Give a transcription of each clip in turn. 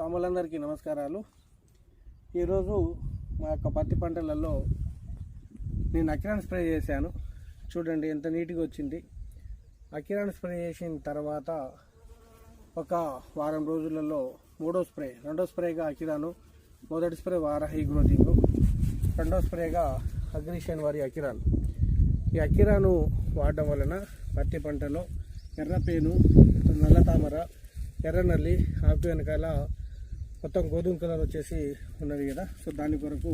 స్వాములందరికీ నమస్కారాలు. ఈరోజు మా యొక్క పత్తి పంటలలో నేను అకిరాన్ స్ప్రే చేశాను. చూడండి ఎంత నీట్గా వచ్చింది. అకిరాన్ స్ప్రే చేసిన తర్వాత ఒక వారం రోజులలో మూడో స్ప్రే రెండో స్ప్రేగా అకిరాను మొదటి స్ప్రే వారహి గ్రోతింగ్ రెండో స్ప్రేగా అగ్రిషన్ వారి అకిరాన్. ఈ అకిరాను వాడడం వలన పత్తి పంటలో ఎర్రపేను నల్ల తామర ఎర్ర నల్లి ఆకు వెనకాల మొత్తం గోధుమ కలర్ వచ్చేసి ఉన్నది కదా. సో దాని కొరకు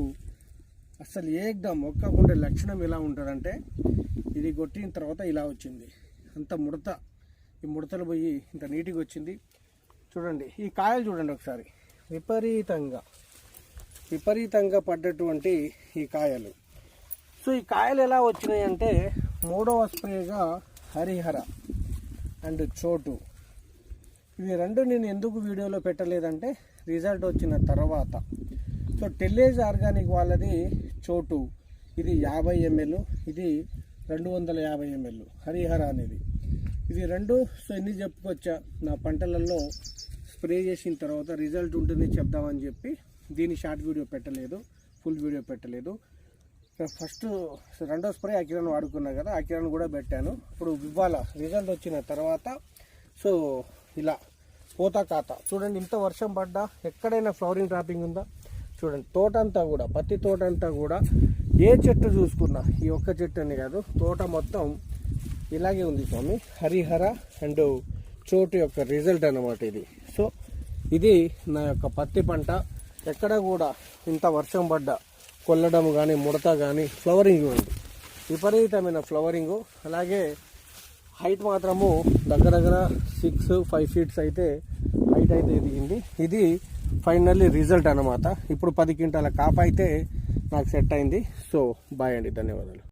అసలు ఏకదం ఉండే లక్షణం ఎలా ఉంటుందంటే ఇది కొట్టిన తర్వాత ఇలా వచ్చింది. అంత ముడత ఈ ముడతలు పోయి ఇంత నీట్గా వచ్చింది. చూడండి ఈ కాయలు చూడండి ఒకసారి. విపరీతంగా విపరీతంగా పడ్డటువంటి ఈ కాయలు. సో ఈ కాయలు ఎలా వచ్చినాయి అంటే మూడవ స్ప్రేగా హరిహర అండ్ చోటు. ఇవి రెండు నేను ఎందుకు వీడియోలో పెట్టలేదంటే రిజల్ట్ వచ్చిన తర్వాత. సో టెల్లేజ్ ఆర్గానిక్ వాళ్ళది చోటు. ఇది యాభై ఎంఎల్ ఇది రెండు వందల యాభై ఎంఎల్ హరిహర అనేది. ఇది రెండు సో ఎన్ని చెప్పుకొచ్చా? నా పంటలలో స్ప్రే చేసిన తర్వాత రిజల్ట్ ఉంటుంది చెప్దామని చెప్పి దీని షార్ట్ వీడియో పెట్టలేదు ఫుల్ వీడియో పెట్టలేదు. ఫస్ట్ రెండో స్ప్రే అకిరాన్ వాడుకున్నా కదా అకిరాన్ కూడా పెట్టాను. ఇప్పుడు ఇవాళ రిజల్ట్ వచ్చిన తర్వాత సో ఇలా పోతా కాత. చూడండి ఇంత వర్షం పడ్డా ఎక్కడైనా ఫ్లవరింగ్ ట్రాపింగ్ ఉందా? చూడండి తోట అంతా కూడా పత్తి తోట అంతా కూడా ఏ చెట్టు చూసుకున్నా ఈ ఒక్క చెట్టు అని కాదు తోట మొత్తం ఇలాగే ఉంది స్వామి. హరిహర అండ్ చోటు యొక్క రిజల్ట్ అన్నమాట ఇది. సో ఇది నా యొక్క పత్తి పంట. ఎక్కడ కూడా ఇంత వర్షం పడ్డా కొల్లడం కానీ ముడత కానీ ఫ్లవరింగ్ ఉంది. విపరీతమైన ఫ్లవరింగు. అలాగే హైట్ మాత్రము దగ్గర దగ్గర సిక్స్ ఫైవ్ ఫీట్స్ అయితే హైట్ అయితే దిగింది ఇది ఫైనల్లీ రిజల్ట్ అన్నమాట. ఇప్పుడు పది క్వింటాల కాప అయితే నాకు సెట్ అయింది. సో బాయ్ అండి. ధన్యవాదాలు.